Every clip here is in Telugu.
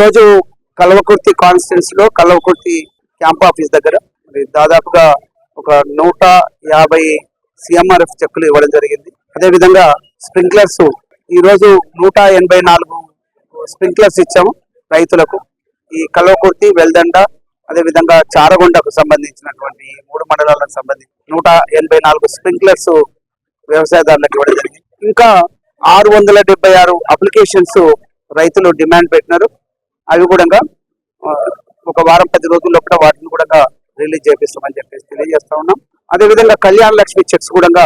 రోజు కల్వకుర్తి కాన్స్టిట్యున్సీ లో కల్వకుర్తి క్యాంప్ ఆఫీస్ దగ్గర మరి దాదాపుగా ఒక నూట యాభై సిఎంఆర్ఎఫ్ చెక్కులు ఇవ్వడం జరిగింది. అదే విధంగా స్ప్రింక్లర్స్ ఈ రోజు నూట ఎనభై నాలుగు స్ప్రింక్లర్స్ ఇచ్చాము రైతులకు. ఈ కల్వకుర్తి వెల్దండ అదే విధంగా చారగొండకు సంబంధించినటువంటి మూడు మండలాలకు సంబంధించి నూట ఎనభై నాలుగు స్ప్రింక్లర్స్ వ్యవసాయదారులకు ఇవ్వడం జరిగింది. ఇంకా ఆరు వందల డెబ్బై ఆరు అప్లికేషన్స్ రైతులు డిమాండ్ పెట్టినారు. అవి కూడా ఒక వారం పది రోజుల్లో కూడా వాటిని కూడా రిలీజ్ చేపిస్తామని చెప్పేసి తెలియజేస్తా ఉన్నాం. అదే విధంగా కళ్యాణ లక్ష్మి చెక్స్ కూడా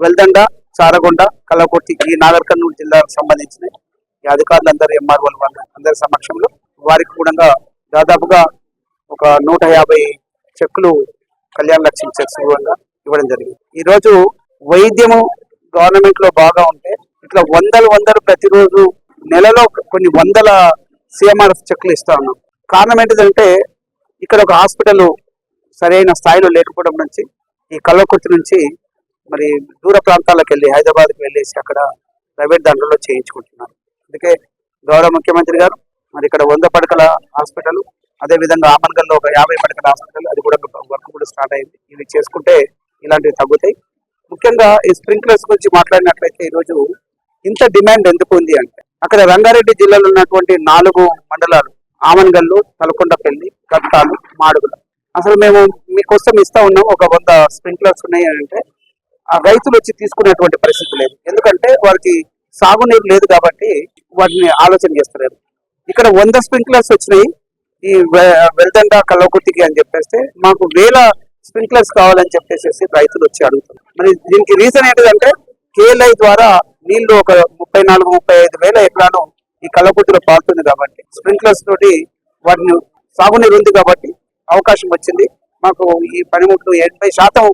వెల్దండ చారగొండ కల్లకుర్తి ఈ నాగర్ కర్నూలు జిల్లాకు సంబంధించిన ఈ అధికారులందరూ ఎంఆర్ఓల వాళ్ళ అందరి సమక్షంలో వారికి కూడా దాదాపుగా ఒక నూట యాభై చెక్కులు కళ్యాణ లక్ష్మి చెక్స్ కూడా ఇవ్వడం జరిగింది. ఈరోజు వైద్యము గవర్నమెంట్లో బాగా ఉంటే ఇట్లా వందలు వందలు ప్రతిరోజు నెలలో కొన్ని వందల సిఎంఆర్ఎఫ్ చెక్లు ఇస్తా ఉన్నాం. కారణం ఏంటిదంటే ఇక్కడ ఒక హాస్పిటల్ సరైన స్థాయిలో లేకపోవడం నుంచి ఈ కల్వకుర్తి నుంచి మరి దూర ప్రాంతాలకు వెళ్ళి హైదరాబాద్కి వెళ్ళేసి అక్కడ ప్రైవేట్ దాంట్లో చేయించుకుంటున్నారు. అందుకే గౌరవ ముఖ్యమంత్రి గారు మరి ఇక్కడ వంద పడకల హాస్పిటల్ అదే విధంగా ఆమన్గల్లో ఒక యాభై పడకల హాస్పిటల్ అది కూడా వర్క్ కూడా స్టార్ట్ అయింది. ఇవి చేసుకుంటే ఇలాంటివి తగ్గుతాయి. ముఖ్యంగా ఈ స్ప్రింక్లర్స్ గురించి మాట్లాడినట్లయితే ఈరోజు ఇంత డిమాండ్ ఎందుకు ఉంది అంటే అక్కడ రంగారెడ్డి జిల్లాలో ఉన్నటువంటి నాలుగు మండలాలు ఆమన్గల్లు తలకొండపల్లి కట్టాలు మాడుగుల. అసలు మేము మీకోసం ఇస్తా ఉన్నాం ఒక వంద స్ప్రింక్లర్స్ ఉన్నాయి అంటే ఆ రైతులు వచ్చి తీసుకునేటువంటి పరిస్థితి లేదు. ఎందుకంటే వారికి సాగునీరు లేదు కాబట్టి వాటిని ఆలోచన చేస్తలేరు. ఇక్కడ వంద స్ప్రింక్లర్స్ వచ్చినాయి ఈ వె- వెల్దండ కల్లకుర్తికి అని చెప్పేస్తే మాకు వేల స్ప్రింక్లర్స్ కావాలని చెప్పేసి రైతులు వచ్చి అడుగుతున్నారు. మరి దీనికి రీజన్ ఏంటిదంటే కేఎల్ఐ ద్వారా నీళ్ళు ఒక ముప్పై నాలుగు ముప్పై ఐదు వేల ఎకరాలు ఈ కల్లకుర్తిలో పాల్తుంది కాబట్టి స్ప్రింక్లర్స్ తోటి వాటిని సాగునీరు ఉంది కాబట్టి అవకాశం వచ్చింది. మాకు ఈ పనిముట్లు ఎనభై శాతం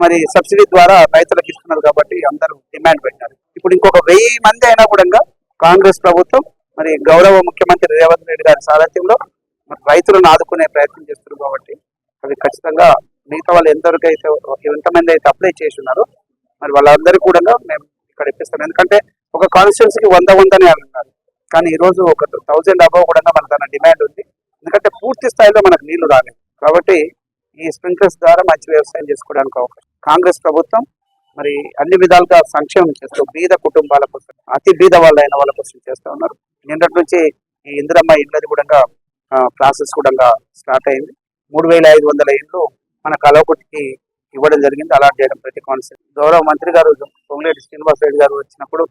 మరి సబ్సిడీ ద్వారా రైతులకు ఇస్తున్నారు కాబట్టి అందరూ డిమాండ్ పెట్టారు. ఇప్పుడు ఇంకొక వెయ్యి మంది అయినా కూడా కాంగ్రెస్ ప్రభుత్వం మరి గౌరవ ముఖ్యమంత్రి రేవంత్ రెడ్డి గారి సారథ్యంలో మరి రైతులను ఆదుకునే ప్రయత్నం చేస్తున్నారు కాబట్టి అవి ఖచ్చితంగా మిగతా వాళ్ళు ఎంతవరకు అయితే ఎంతమంది అయితే అప్లై చేసి ఉన్నారో మరి వాళ్ళందరికీ కూడా మేము ఇక్కడ ఇప్పిస్తాను ఎందుకంటే ఒక కాన్స్టిట్యున్సీకి వంద వందని అన్నారు. కానీ ఈ రోజు ఒక థౌజండ్ అబవ్ కూడా మన తన డిమాండ్ ఉంది. ఎందుకంటే పూర్తి స్థాయిలో మనకు నీళ్ళు రాలేదు. కాబట్టి ఈ స్ప్రింక్లర్స్ ద్వారా మంచి వ్యవసాయం చేసుకోవడానికి అవకాశం. కాంగ్రెస్ ప్రభుత్వం మరి అన్ని విధాలుగా సంక్షేమం చేస్తూ బీద కుటుంబాల కోసం అతి బీద వాళ్ళైన వాళ్ళ కోసం చేస్తూ ఉన్నారు. నిన్నటి నుంచి ఈ ఇందిరమ్మ ఇళ్ళది కూడా ప్రాసెస్ కూడా స్టార్ట్ అయింది. మూడు వేల ఐదు వందల ఇండ్లు మన కలవకుటికి ఇవ్వడం జరిగింది. అలాట్ చేయడం ప్రతి కౌన్సిల్ గౌరవ మంత్రి గారు పొంగులేటి శ్రీనివాస్ రెడ్డి గారు వచ్చినప్పుడు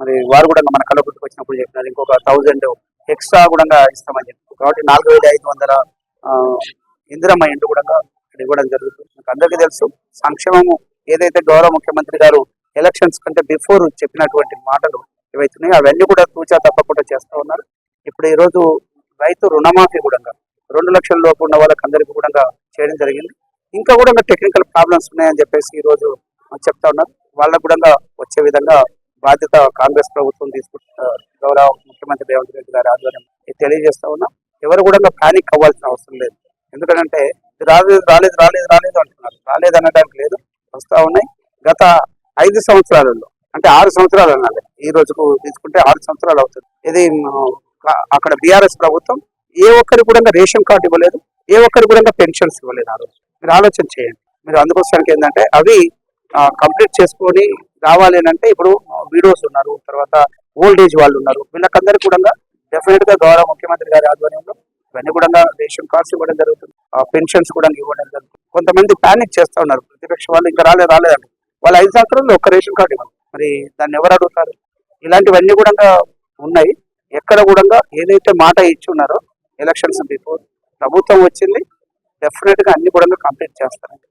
మరి వారు కూడా మన కలవకుటికి వచ్చినప్పుడు చెప్పినారు ఇంకొక థౌజండ్ ఎక్స్ట్రా కూడా ఇస్తామని చెప్పారు కాబట్టి నాలుగు వేల ఐదు వందల ఇందిరమ్మ ఇంటి కూడా ఇక్కడ ఇవ్వడం జరుగుతుంది. మీకు అందరికీ తెలుసు సంక్షేమము ఏదైతే గౌరవ ముఖ్యమంత్రి గారు ఎలక్షన్స్ కంటే బిఫోర్ చెప్పినటువంటి మాటలు ఏవైతున్నాయో అవన్నీ కూడా తూచా తప్పకుండా చేస్తూ ఉన్నారు. ఇప్పుడు ఈ రోజు రైతు రుణమాఫీ కూడా రెండు లక్షల లోపు ఉన్న వాళ్ళకి అందరికీ కూడా చేయడం జరిగింది. ఇంకా కూడా టెక్నికల్ ప్రాబ్లమ్స్ ఉన్నాయని చెప్పేసి ఈరోజు చెప్తా ఉన్నారు. వాళ్ళకు కూడా వచ్చే విధంగా బాధ్యత కాంగ్రెస్ ప్రభుత్వం తీసుకుంటున్న గౌరవ ముఖ్యమంత్రి రేవంత్ రెడ్డి గారి ఆధ్వర్యం తెలియజేస్తా ఉన్నాం. ఎవరు కూడా ప్యానిక్ అవ్వాల్సిన అవసరం లేదు. ఎందుకంటే రాలేదు రాలేదు రాలేదు రాలేదు అంటున్నారు. రాలేదు అనడానికి లేదు. వస్తా ఉన్నాయి. గత ఐదు సంవత్సరాలలో అంటే ఆరు సంవత్సరాలు అనాలి. ఈ రోజుకు తీసుకుంటే ఆరు సంవత్సరాలు అవుతుంది. ఇది అక్కడ బీఆర్ఎస్ ప్రభుత్వం ఏ ఒక్కరికి కూడా రేషన్ కార్డు ఇవ్వలేదు ఏ ఒక్కరి కూడా పెన్షన్స్ ఇవ్వలేదు ఆ రోజు. మీరు ఆలోచన చేయండి. మీరు అందుకోసానికి ఏంటంటే అవి కంప్లీట్ చేసుకొని రావాలి అంటే ఇప్పుడు వీడియోస్ ఉన్నారు తర్వాత ఓల్డ్ ఏజ్ వాళ్ళు ఉన్నారు. వీళ్ళకందరికీ కూడా డెఫినెట్గా గౌరవ ముఖ్యమంత్రి గారి ఆధ్వర్యంలో ఇవన్నీ కూడా రేషన్ కార్డ్స్ ఇవ్వడం జరుగుతుంది. పెన్షన్స్ కూడా ఇవ్వడం జరుగుతుంది. కొంతమంది ప్యానిక్ చేస్తూ ఉన్నారు. ప్రతిపక్ష వాళ్ళు ఇంకా రాలేదు రాలేదండి. వాళ్ళు ఐదు సంవత్సరాలు ఒక్క రేషన్ కార్డు ఇవ్వాలి మరి దాన్ని ఎవరు అడుగుతారు? ఇలాంటివన్నీ కూడా ఉన్నాయి. ఎక్కడ కూడా ఏదైతే మాట ఇచ్చి ఉన్నారో ఎలక్షన్స్ బిఫోర్ ప్రభుత్వం వచ్చింది డెఫినెట్గా అన్ని కూడా కంప్లీట్ చేస్తారండి